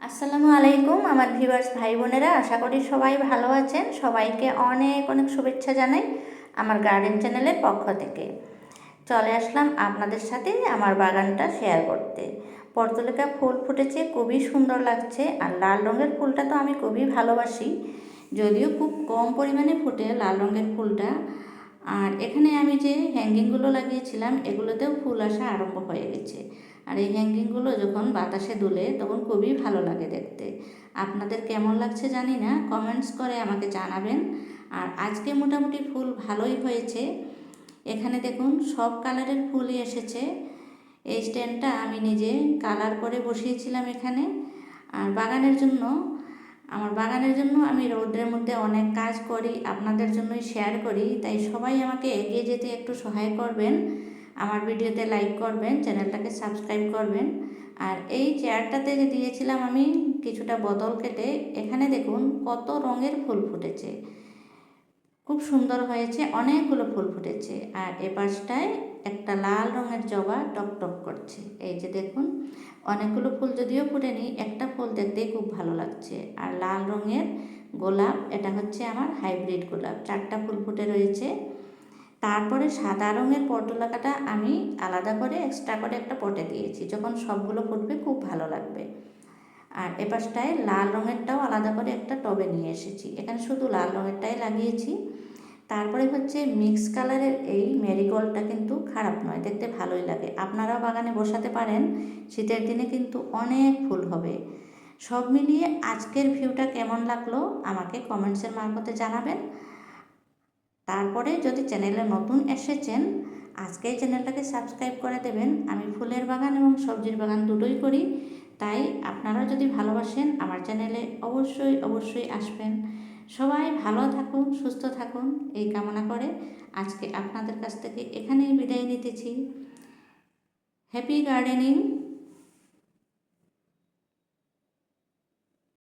আসসালামু আলাইকুম, আমার ভিউয়ার্স ভাই বোনেরা, আশা করি সবাই ভালো আছেন। সবাইকে অনেক অনেক শুভেচ্ছা জানাই আমার গার্ডেন চ্যানেলের পক্ষ থেকে। চলে আসলাম আপনাদের সাথে আমার বাগানটা শেয়ার করতে। পর্তুলিকা ফুল ফুটেছে, খুবই সুন্দর লাগছে, আর লাল রঙের ফুলটা তো আমি খুবই ভালোবাসি। যদিও খুব কম পরিমাণে ফুটে লাল রঙের ফুলটা আর এখানে আমি যে হ্যাঙ্গিংগুলো লাগিয়েছিলাম, এগুলোতেও ফুল আসা আরম্ভ হয়ে গেছে। আর এই হ্যাঙ্গিংগুলো যখন বাতাসে দুলে, তখন খুবই ভালো লাগে দেখতে। আপনাদের কেমন লাগছে জানি না, কমেন্টস করে আমাকে জানাবেন। আর আজকে মোটামুটি ফুল ভালোই হয়েছে। এখানে দেখুন, সব কালারের ফুলই এসেছে। এই স্ট্যান্ডটা আমি নিজে কালার করে বসিয়েছিলাম এখানে। আর বাগানের জন্য আমার বাগানের জন্য আমি রৌদ্রের মধ্যে অনেক কাজ করি, আপনাদের জন্যই শেয়ার করি, তাই সবাই আমাকে এগিয়ে যেতে একটু সহায় করবেন। আমার ভিডিওতে লাইক করবেন, চ্যানেলটাকে সাবস্ক্রাইব করবেন। আর এই চেয়ারটাতে যে দিয়েছিলাম আমি কিছুটা বদল কেটে, এখানে দেখুন কত রঙের ফুল ফুটেছে। খুব সুন্দর হয়েছে, অনেকগুলো ফুল ফুটেছে। আর এ পাশটায় একটা লাল রঙের জবা টকটক করছে। এই যে দেখুন, অনেকগুলো ফুল যদিও ফুটেনি, একটা ফুল দেখতেই খুব ভালো লাগছে। আর লাল রঙের গোলাপ, এটা হচ্ছে আমার হাইব্রিড গোলাপ। চারটা ফুল ফুটে রয়েছে। তারপরে সাদা রঙের পটলাকাটা আমি আলাদা করে, এক্সট্রা করে একটা পটে দিয়েছি। যখন সবগুলো ফুটবে, খুব ভালো লাগবে। আর এপাশটায় লাল রঙেরটাও আলাদা করে একটা টবে নিয়ে এসেছি। এখানে শুধু লাল রঙেরটাই লাগিয়েছি। তারপরে হচ্ছে মিক্স কালারের এই মেরিগোল্ডটা কিন্তু খারাপ নয়, দেখতে ভালোই লাগে। আপনারাও বাগানে বসাতে পারেন, শীতের দিনে কিন্তু অনেক ফুল হবে। সব মিলিয়ে আজকের ভিউটা কেমন লাগল আমাকে কমেন্টসের মারফতে জানাবেন। তারপরে যদি চ্যানেলে নতুন এসেছেন আজকেই চ্যানেলটাকে সাবস্ক্রাইব করে দেবেন। আমি ফুলের বাগান এবং সবজির বাগান দুটোই করি। তাই আপনারা যদি ভালোবাসেন আমার চ্যানেলে অবশ্যই অবশ্যই আসবেন। সবাই ভালো থাকুন, সুস্থ থাকুন, এই কামনা করে আজকে আপনাদের কাছ থেকে এখানেই বিদায় নিতেছি। Happy gardening